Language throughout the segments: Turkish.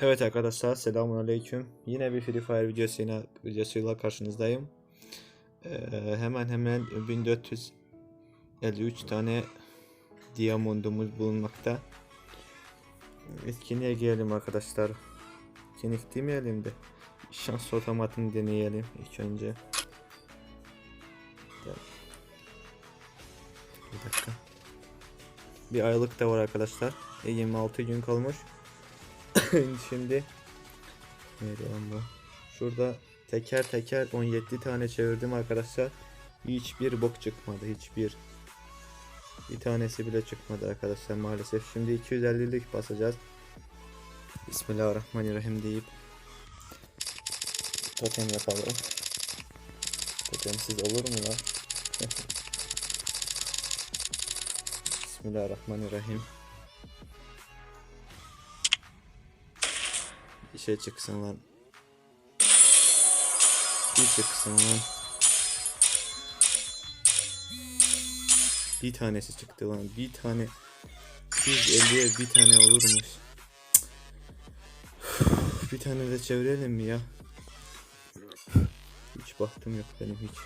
Evet arkadaşlar selamun aleyküm. Yine bir Free Fire videosuyla, videosuyla karşınızdayım. Ee, hemen hemen 1453 tane diamondumuz bulunmakta. Etkinliğe gelelim arkadaşlar. Etkinlik demeyelim de şans otomatını deneyelim ilk önce. Bir dakika. Bir aylık da var arkadaşlar. E, 26 gün kalmış. Şimdi lan bu? Şurada teker teker 17 tane çevirdim arkadaşlar. Hiçbir bok çıkmadı. Hiçbir. Bir tanesi bile çıkmadı arkadaşlar maalesef. Şimdi 250'lik basacağız. Bismillahirrahmanirrahim deyip totem yapalım. Totemsiz olur mu lan? Bismillahirrahmanirrahim. Bir şey çıksın lan. Bir çıksın lan. Bir tanesi çıktı lan. Bir tane 250'ye bir tane olurmuş. Bir tane de çevirelim mi ya? Hiç baktım yok benim hiç.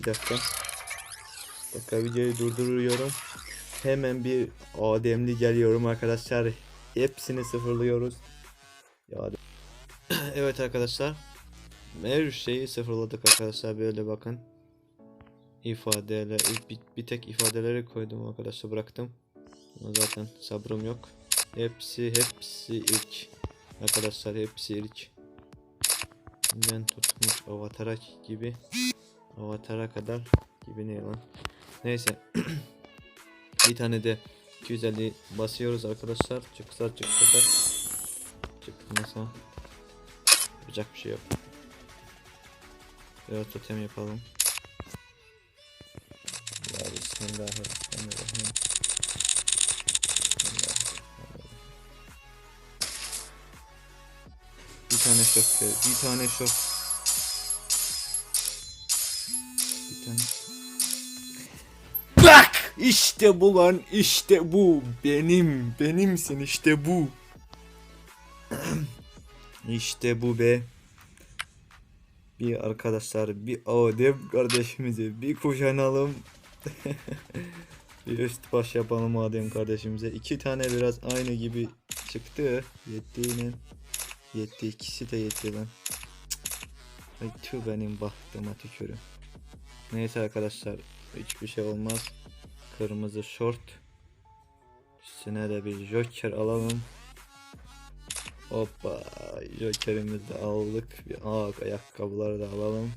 Bir dakika. Bir dakika videoyu durduruyorum. Hemen bir Ademli geliyorum arkadaşlar. Hepsini sıfırlıyoruz. Ya evet arkadaşlar. Her şeyi sıfırladık arkadaşlar böyle bakın. İfadeler bir, bir tek ifadeleri koydum arkadaşlar bıraktım. Zaten sabrım yok. Hepsi hepsi ilk. Arkadaşlar hepsi ilk. Ben tutmuş avatara gibi. Avatara kadar gibi ne lan. Neyse. bir tane de 250 basıyoruz arkadaşlar. Çıksa çıksa çıkmasa yapacak bir şey yok. Biraz totem yapalım. Ya bismillahirrahmanirrahim. Bir tane ver. Bir tane şok. Bir tane. Bak! İşte bu lan işte bu. Benim. Benimsin işte bu. İşte bu be. Bir arkadaşlar bir Adem kardeşimize bir kuşanalım. bir üst baş yapalım Adem kardeşimize. İki tane biraz aynı gibi çıktı. Yettiğine. Yetti ikisi de yetti lan. Ay tüh benim bahtıma tükürüm. Neyse arkadaşlar hiçbir şey olmaz. Kırmızı şort. Üstüne de bir joker alalım. Hoppa jokerimizi aldık. Bir aa, ayakkabıları da alalım.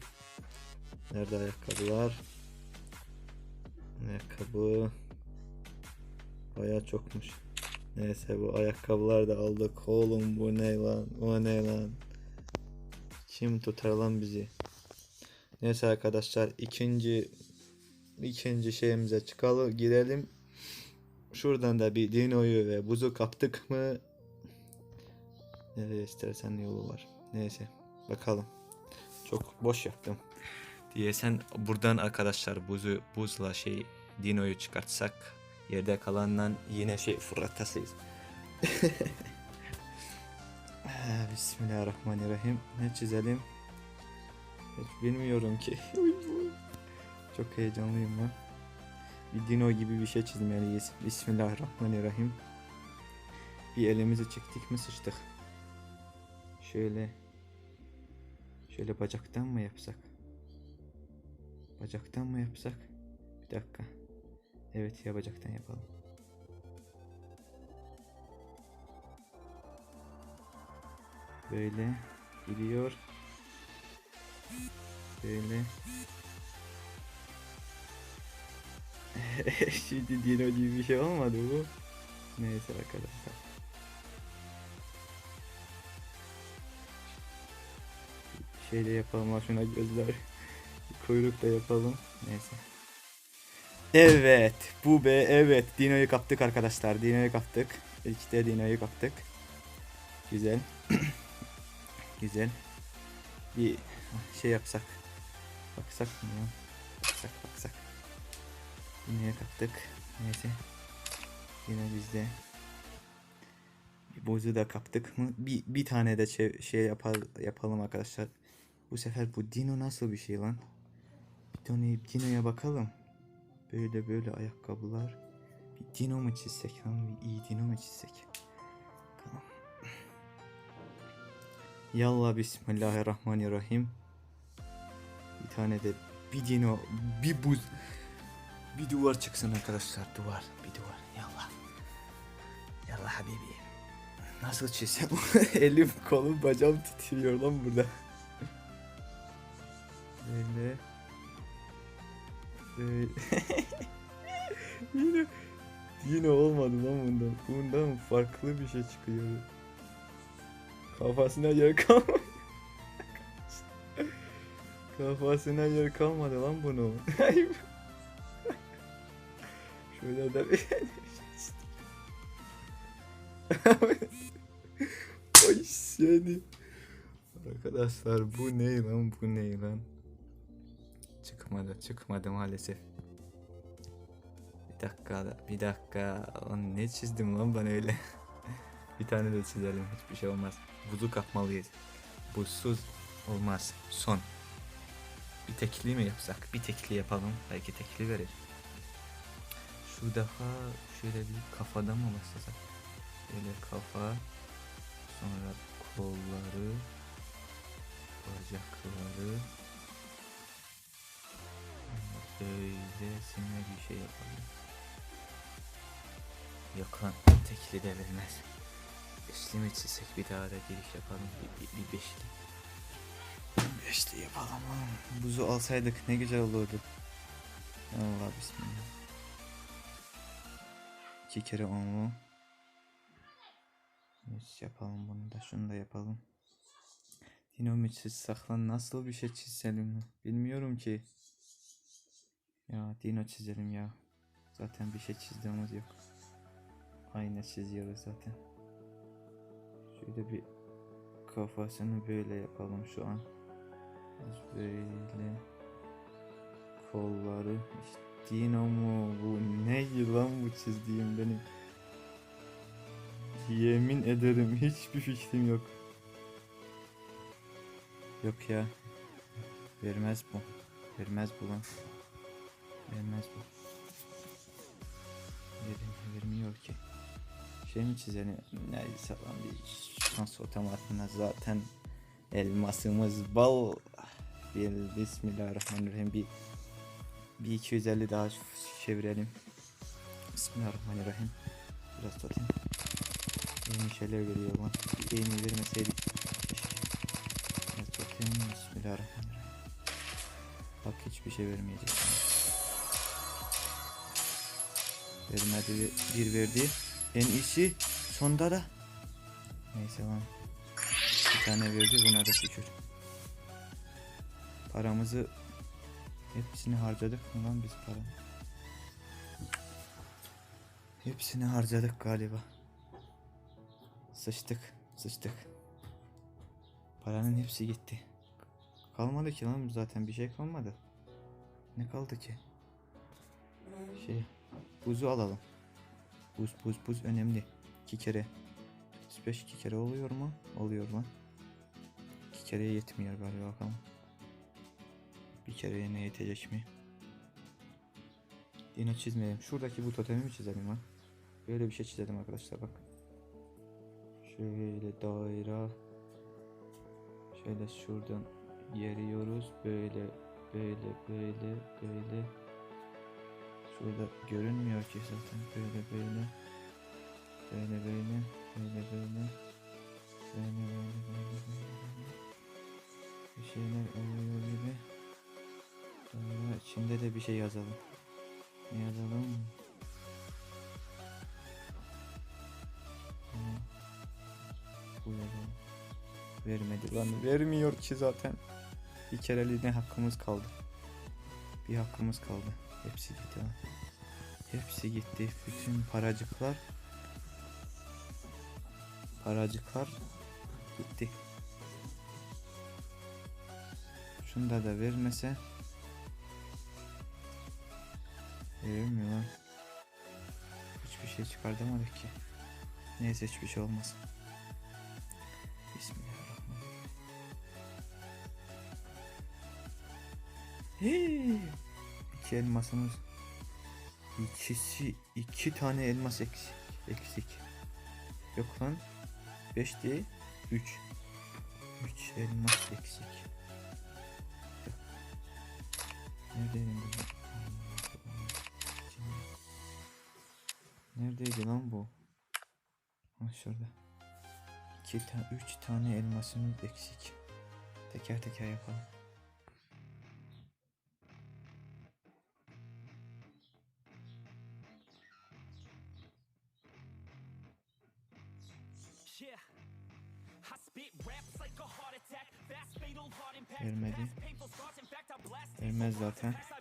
Nerede ayakkabılar? Ayakkabı Baya çokmuş. Neyse bu ayakkabılar da aldık. Oğlum bu ne lan? O ne lan? Kim tutar lan bizi? Neyse arkadaşlar ikinci ikinci şeyimize çıkalım girelim. Şuradan da bir dinoyu ve buzu kaptık mı Nereye istersen yolu var. Neyse bakalım. Çok boş yaptım. Diye sen buradan arkadaşlar buzu buzla şey dinoyu çıkartsak yerde kalandan yine şey fırlatasıyız. Bismillahirrahmanirrahim. Ne çizelim? Hiç bilmiyorum ki. Çok heyecanlıyım ben. Bir dino gibi bir şey çizmeliyiz. Bismillahirrahmanirrahim. Bir elimizi çektik mi sıçtık. Şöyle şöyle bacaktan mı yapsak? Bacaktan mı yapsak? Bir dakika. Evet ya bacaktan yapalım. Böyle gidiyor. Böyle. Şimdi dino gibi bir şey olmadı bu. Neyse arkadaşlar. Şeyle yapalım şuna gözler. Kuyruk da yapalım. Neyse. Evet. Bu be evet. Dino'yu kaptık arkadaşlar. Dino'yu kaptık. İşte Dino'yu kaptık. Güzel. Güzel. Bir şey yapsak. Baksak mı ya? Baksak baksak. Dino'yu kaptık. Neyse. Yine bizde. Bir bozu da kaptık mı? Bir, bir tane de çe- şey yapar, yapalım arkadaşlar. Bu sefer bu dino nasıl bir şey lan? Bir tane dinoya bakalım. Böyle böyle ayakkabılar. Bir dino mu çizsek lan? Bir iyi dino mu çizsek? Bakalım. Yallah bismillahirrahmanirrahim. Bir tane de bir dino, bir buz, bir duvar çıksın arkadaşlar. Duvar, bir duvar. Yallah. Yallah habibi. Nasıl çizsem? Elim, kolum, bacağım titriyor lan burada. Böyle. Böyle. yine, yine olmadı lan bundan. Bundan farklı bir şey çıkıyor. Kafasına yer kalmadı. Kafasına yer kalmadı lan bunu. Şöyle de bir... Ay seni. Arkadaşlar bu ne lan bu ne lan? Çıkmadı çıkmadı maalesef. Bir dakika da bir dakika. Lan ne çizdim lan ben öyle. bir tane de çizelim hiçbir şey olmaz. Buzu kapmalıyız. Buzsuz olmaz. Son. Bir tekli mi yapsak? Bir tekli yapalım. Belki tekli verir. Şu defa şöyle bir kafadan mı başlasak? Böyle kafa. Sonra kolları. Bacakları. Böylesine bir şey yapalım. Yok lan tekli de. Beşli mi çizsek bir daha da giriş yapalım. Bir, bir, bir beşli. Beşli yapalım lan. Buzu alsaydık ne güzel olurdu. Allah bismillah. İki kere onlu. Evet, yapalım bunu da şunu da yapalım. Dinometresiz saklan nasıl bir şey çizelim bilmiyorum ki. Ya dino çizelim ya. Zaten bir şey çizdiğimiz yok. Ayna çiziyoruz zaten. Şöyle bir kafasını böyle yapalım şu an. Böyle kolları işte dino mu bu ne lan bu çizdiğim benim. Yemin ederim hiçbir fikrim yok. Yok ya. Vermez bu. Vermez bu lan. Vermez bu. Verim, vermiyor ki. Şey mi çizelim? Neyse lan bir şans otomatına zaten elmasımız bal. Bir Bismillahirrahmanirrahim bir bir 250 daha çevirelim. Bismillahirrahmanirrahim. Biraz tutayım. Yeni şeyler geliyor lan. Eğimi vermeseydik. Biraz tutayım. Bismillahirrahmanirrahim. Bak hiçbir şey vermeyecek. Vermedi bir verdi. En iyisi sonda da. Neyse lan. Bir tane verdi buna da şükür. Paramızı hepsini harcadık lan biz para? Hepsini harcadık galiba. Sıçtık, sıçtık. Paranın hepsi gitti. Kalmadı ki lan zaten bir şey kalmadı. Ne kaldı ki? Şey, buzu alalım. Buz, buz, buz önemli. İki kere. 35 iki kere oluyor mu? Oluyor lan. İki kereye yetmiyor galiba bakalım. Bir kereye ne yetecek mi? Yine çizmeyelim. Şuradaki bu totemi mi çizelim lan? Böyle bir şey çizelim arkadaşlar bak. Şöyle daire. Şöyle şuradan yeriyoruz. Böyle böyle böyle böyle. Şurada görünmüyor ki zaten. Böyle böyle. Böyle böyle. Böyle böyle. Böyle böyle böyle böyle. Bir şeyler oluyor gibi. Sonra içinde de bir şey yazalım. Ne yazalım? Bu yazalım. Vermedi lan. Vermiyor ki zaten. Bir kereliğine hakkımız kaldı. Bir hakkımız kaldı. Hepsi gitti lan. Hepsi gitti. Bütün paracıklar paracıklar gitti. Şunda da vermese Verilmiyor. Hiçbir şey çıkartamadık ki. Neyse hiçbir şey olmaz. Bismillahirrahmanirrahim. Hey! İki elmasımız. İkisi iki tane elmas eksik. Eksik. Yok lan. Beş değil. Üç. Üç elmas eksik. Neredeydi? Neredeydi lan bu? Ha şurada. İki tane, üç tane elmasımız eksik. Teker teker yapalım.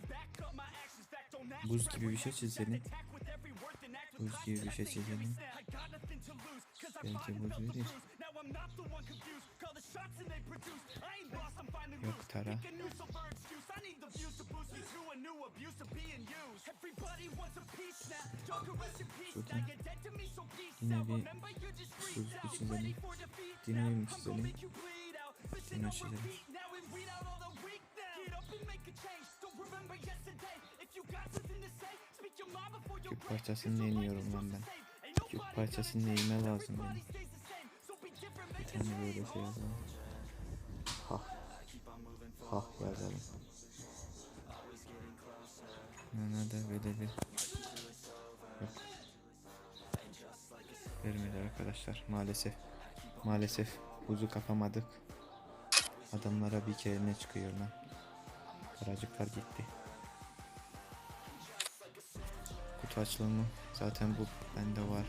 Fact don't ask Buz gibi bir şey çizelim. Buz gibi bir şey çizelim. Belki buz verir. Yok. Tara. Şuradan yine bir buz çizelim. Ready for defeat now. Dinamik I'm gonna çizelim. on çizelim. Weed out all the weak now. Get up and make a change. Don't remember yesterday. If you got something to say, speak your mind before your parçasını yeniyorum lan ben. Küp parçasını yeme lazım yani. Bir tane böyle şey yazalım. Ha. Ha yazalım. Nerede böyle bir Yok. Vermedi arkadaşlar maalesef. Maalesef buzu kapamadık. Adamlara bir kere ne çıkıyor lan. Paracıklar gitti. Kutu açılımı zaten bu bende var.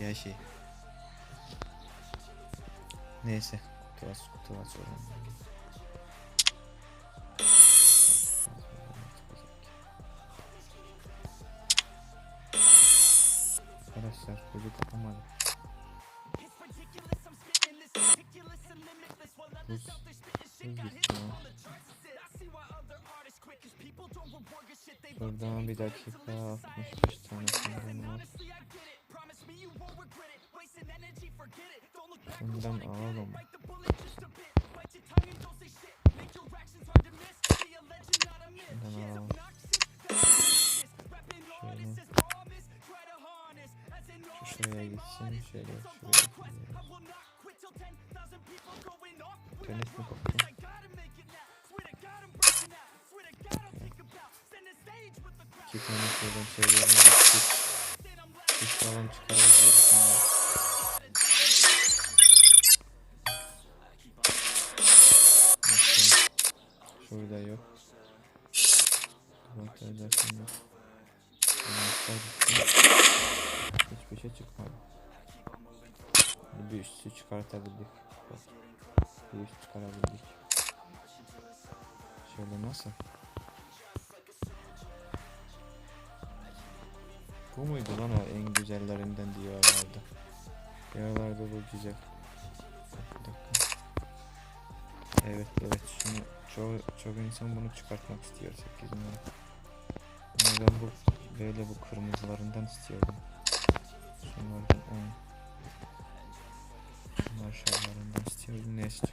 Ya şey. Neyse kutu aç kutu aç. Arkadaşlar kuzu kapamadım. Buz, buz gitti ya. Buradan bir dakika 65 tane sanırım var. Bundan alalım. Bundan alalım. Şöyle. Şu şuraya gitsin. Şöyle şuraya İnternet mi koptu? İki tane şeylerini gittik. Hiç falan çıkarız diyoruz. Şurada yok. Duvarda zaten yok. Hiçbir şey çıkmadı. Bir üstü çıkartabildik. Bak. Bir üst çıkarabildik. Şöyle nasıl? Bu muydu lan o en güzellerinden diyorlardı. Diyorlardı bu güzel. Evet evet şunu çok, çok insan bunu çıkartmak istiyor 8 numara. Ben bu böyle bu kırmızılarından istiyordum. Şunlardan 10. Şunlar şallarından istiyordum. Neyse